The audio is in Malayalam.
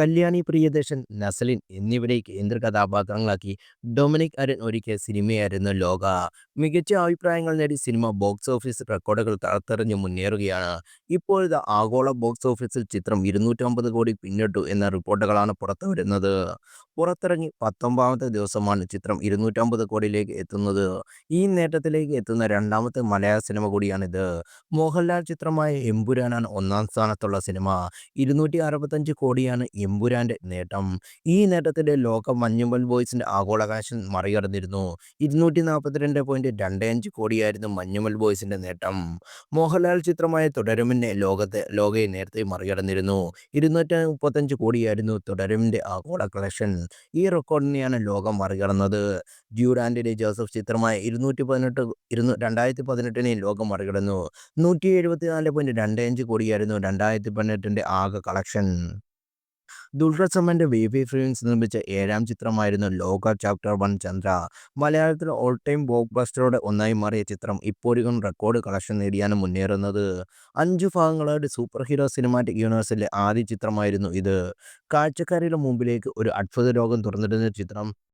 കല്യാണി പ്രിയദർശൻ, നസലിൻ എന്നിവരെ കേന്ദ്ര കഥാപാത്രങ്ങളാക്കി ഡൊമിനിക് അരുൺ ഒരുക്കിയ സിനിമയായിരുന്നു ലോക. മികച്ച അഭിപ്രായങ്ങൾ നേടി സിനിമ ബോക്സ് ഓഫീസ് റെക്കോർഡുകൾ തകർത്തെറിഞ്ഞ് മുന്നേറുകയാണ്. ഇപ്പോഴത്തെ ആഗോള ബോക്സ് ഓഫീസിൽ ചിത്രം ഇരുന്നൂറ്റമ്പത് കോടി പിന്നിട്ടു എന്ന റിപ്പോർട്ടുകളാണ് പുറത്തുവരുന്നത്. പുറത്തിറങ്ങി പത്തൊമ്പതാമത്തെ ദിവസമാണ് ചിത്രം ഇരുന്നൂറ്റമ്പത് കോടിയിലേക്ക് എത്തുന്നത്. ഈ നേട്ടത്തിലേക്ക് എത്തുന്ന രണ്ടാമത്തെ മലയാള സിനിമ കൂടിയാണിത്. മോഹൻലാൽ ചിത്രമായ എമ്പുരാനാണ് ഒന്നാം സ്ഥാനത്തുള്ള സിനിമ. ഇരുന്നൂറ്റി അറുപത്തഞ്ച് കോടിയാണ് എമ്പുരാന്റെ നേട്ടം. ഈ നേട്ടത്തിന്റെ ലോക മഞ്ഞുമൽ ബോയ്സിന്റെ ആഗോളകാശം മറികടന്നിരുന്നു. ഇരുന്നൂറ്റി നാൽപ്പത്തിരണ്ട് പോയിന്റ് രണ്ട് അഞ്ച് കോടിയായിരുന്നു മഞ്ഞുമൽ ബോയ്സിന്റെ നേട്ടം. മോഹൻലാൽ ചിത്രമായ തുടരുമെന്നെ ലോകയെ നേരത്തെ മറികടന്നിരുന്നു. ഇരുന്നൂറ്റി മുപ്പത്തഞ്ച് കോടിയായിരുന്നു തുടരുമിന്റെ ആഗോള കളക്ഷൻ. ഈ റെക്കോർഡിനെയാണ് ലോകം മറികടന്നത്. ഡ്യൂറാന്റിലെ ജോസഫ് ചിത്രമായ ഇരുന്നൂറ്റി പതിനെട്ട് ഇരുന്നൂ രണ്ടായിരത്തി പതിനെട്ടിനെ ലോകം മറികടന്നു. നൂറ്റി എഴുപത്തിനാല് പോയിന്റ് രണ്ട് അഞ്ച് കോടിയായിരുന്നു രണ്ടായിരത്തി പതിനെട്ടിന്റെ ആകെ collection. Dulquer V V films നിർമ്മിച്ച ഏഴാം ചിത്രമായിരുന്നു ലോക ചാപ്റ്റർ വൺ ചന്ദ്ര. മലയാളത്തിലെ ഓൾ ടൈം ബോക്ക് ബസ്റ്ററോടെ ഒന്നായി മാറിയ ചിത്രം ഇപ്പോഴും റെക്കോർഡ് കളക്ഷൻ നേടിയാണ് മുന്നേറുന്നത്. അഞ്ചു ഭാഗങ്ങളുടെ സൂപ്പർ ഹീറോ സിനിമാറ്റിക് യൂണിവേഴ്സിലെ ആദ്യ ചിത്രമായിരുന്നു ഇത്. കാഴ്ചക്കാരുടെ മുമ്പിലേക്ക് ഒരു അത്ഭുത ലോകം തുറന്നിടുന്ന ചിത്രം